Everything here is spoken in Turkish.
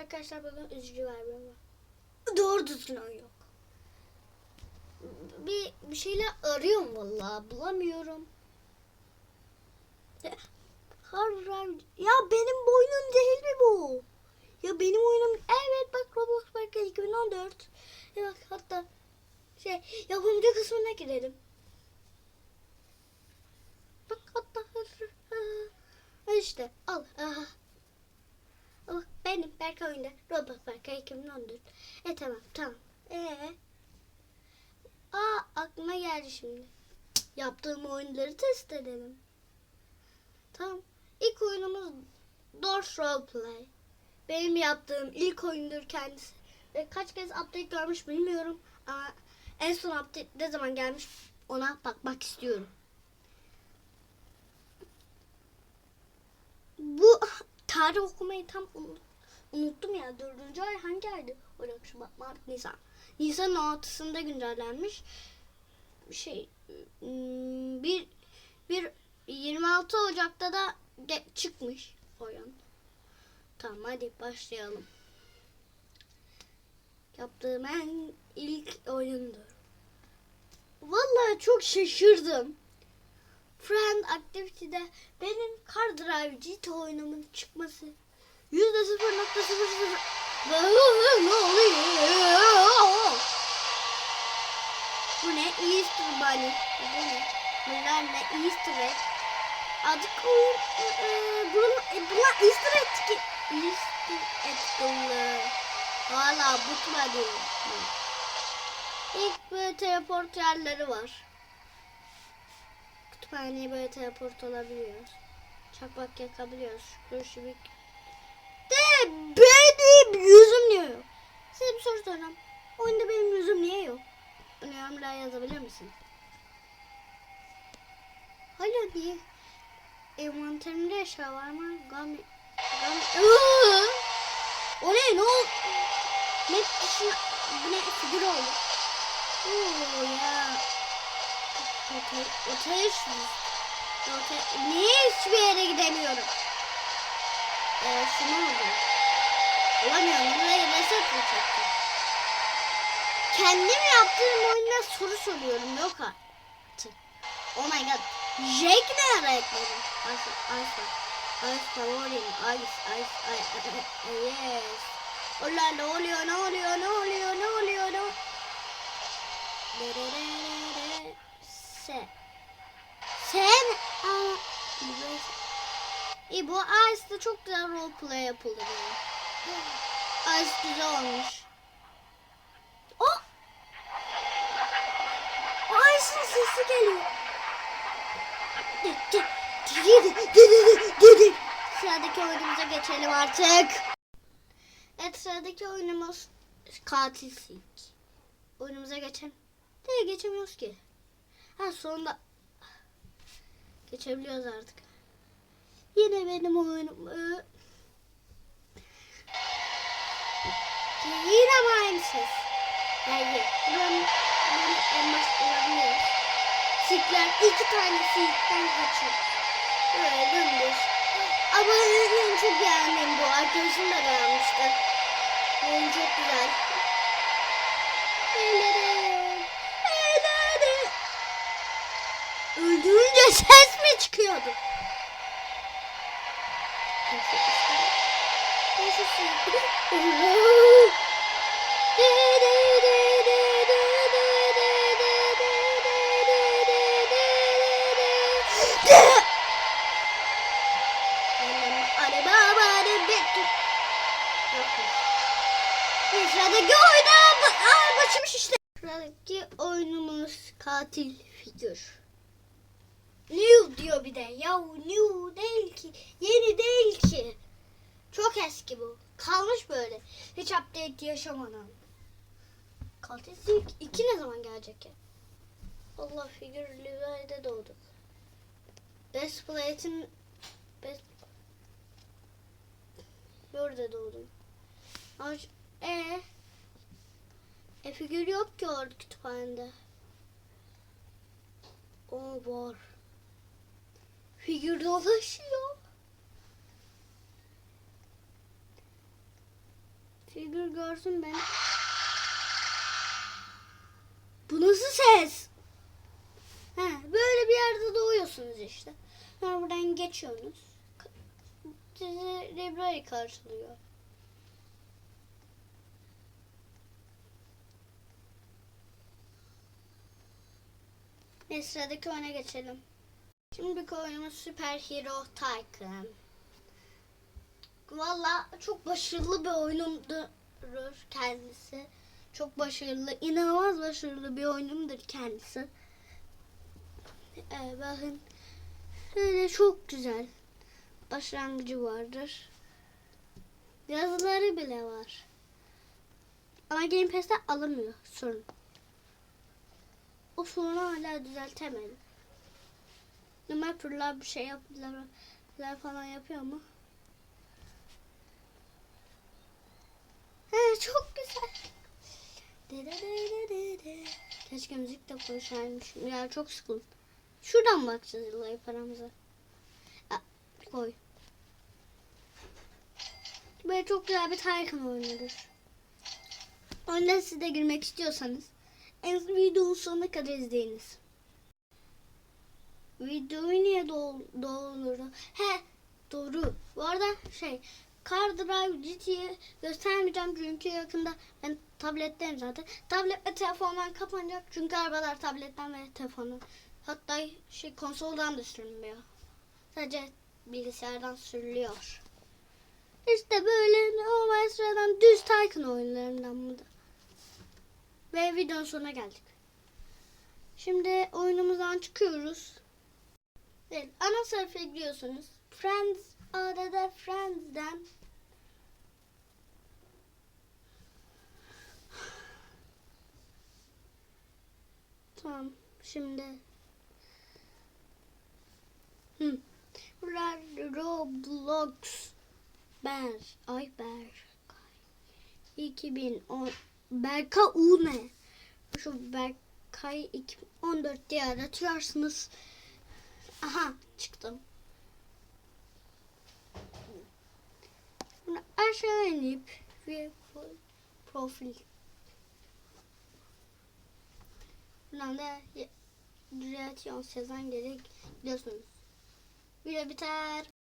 arkadaşlar bugün üzücü var benim. Doğru düzgün yok. Bir, bir şeyler arıyorum vallahi bulamıyorum. Ya, Har- ya benim bu oyunum değil mi bu? Ya benim oyunum evet bak Roblox belki 2014. Ya bak hatta şey yapımcı kısmına girelim. Bak hatta ha, işte al. Aha. Benim Berk oyunda Roblox Berkay 2014. E tamam tamam. Ee. Aa aklıma geldi şimdi. Yaptığım oyunları test edelim. Tamam. İlk oyunumuz Doors Roleplay. Benim yaptığım ilk oyundur kendisi. Ve kaç kez update görmüş bilmiyorum. Ama en son update ne zaman gelmiş ona bakmak istiyorum. Bu tarih okumayı tam unut- unuttum ya. Dördüncü ay hangi aydı? Ocak, Şubat, Mart, Nisan. Nisan'ın 6'sında güncellenmiş. Şey hmm, bir bir 26 Ocak'ta da de- çıkmış oyun. Tamam hadi başlayalım. Yaptığım en ilk oyundur. Vallahi çok şaşırdım. Friend Activity'de benim Car Drive GT oyunumun çıkması yüzde sıfır nokta sıfır sıfır ne oluyor? Bu ne? Easter Bunny. Bu ne? Bunlar ne? Easter egg. Artık oyun e, e, bunlar, bunlar Easter egg. Easter egg dolu. Hala bitmedi. İlk böyle teleport yerleri var. Kütüphaneye böyle teleport olabiliyoruz. Çakmak yakabiliyoruz. Şükür De benim yüzüm niye yok? Size bir soru soracağım. Oyunda benim yüzüm niye yok? Bunu yorumlara yazabilir misin? Hala niye? Envanterimde eşya var mı? Gami... Gami... O ne? Ne oldu? Map dışına... Bu ne? Figür oldu. Oo ya. Otel, otel Otel, niye hiçbir yere gidemiyorum? Ee, şunu oldu. Olamıyorum. Burayı reset yapacaktım. Kendim yaptığım oyuna soru soruyorum. Yok artık. Oh my god. Jake ne ara ekledim? Ice, ice, ice favorim. Ice, ice, ice. Yes. Ola ne oluyor, ne oluyor, ne oluyor, ne oluyor, ne Dererere. Se. Sen. Aa, İyi bu Ice'da çok güzel roleplay yapılır yani. Ice güzel olmuş. O! Ice'ın sesi geliyor. Sıradaki oyunumuza geçelim artık. Evet sıradaki oyunumuz Katil Sink. Oyunumuza geçelim. De geçemiyoruz ki. Ha sonunda geçebiliyoruz artık. Yine benim oyunum. Yine mi aynı ses? Hayır. Buranın, en baş olabilir. Sikler iki tane sikten kaçıyor. Böyle dümdüz. Ama benim çok beğendim bu. Arkadaşım da beğenmişti. Oyun çok güzel. Ellerim. Ellerim. Öldürünce ses mi çıkıyordu? Sıradaki oyunum Aa, başım şişti. Sıradaki oyunumuz katil figür. New diyor bir de. Ya new değil ki. Yeni değil ki. Çok eski bu. Kalmış böyle. Hiç update yaşamadan. Silk 2 ne zaman gelecek ya? Allah figür Levi'de doğduk. Best Plate'in Best Burada doğdum. Ama şu- e e figür yok ki orada kütüphanede. O var. Figür dolaşıyor. Figür görsün beni. Bu nasıl ses? He, böyle bir yerde doğuyorsunuz işte. Sonra buradan geçiyorsunuz. Sizi library karşılıyor. Neyse sıradaki oyuna geçelim. Şimdiki oyunumuz Super Hero Tycoon. Valla çok başarılı bir oyunumdur kendisi. Çok başarılı, inanılmaz başarılı bir oyunumdur kendisi. Ee, bakın böyle çok güzel. Başlangıcı vardır. Yazıları bile var. Ama Game Pass'te alınmıyor sorun. O sorunu hala düzeltemedim. Developerlar bir şey yaptılar falan yapıyor mu? He, çok güzel. De de de de de de. Keşke müzik de koysaymışım. Ya çok sıkıldım. Şuradan bakacağız yıllayı paramıza. Ya, koy. Böyle çok güzel bir Tycoon oyunudur. Oyuna siz de girmek istiyorsanız en videonun sonuna kadar izleyiniz. Videoyu niye dolduruyor? He doğru. Bu arada şey Car Drive GT'yi göstermeyeceğim çünkü yakında ben tabletteyim zaten. Tablet ve telefondan kapanacak çünkü arabalar tabletten ve telefondan. Hatta şey konsoldan da sürülmüyor. Sadece bilgisayardan sürülüyor. İşte böyle normal sıradan düz Tycoon oyunlarından bu da. Ve videonun sonuna geldik. Şimdi oyunumuzdan çıkıyoruz. Evet, ana sayfaya giriyorsunuz. Friends, adada Friends'den Tamam, şimdi Hı. Roblox Ber, ay Ber 2010 Berka U ne? Şu Berkay 2014 diye aratırsınız. Aha çıktım. Bunu aşağı inip ve profil. Buradan da düzeltiyon sezon gerek gidiyorsunuz. Video biter.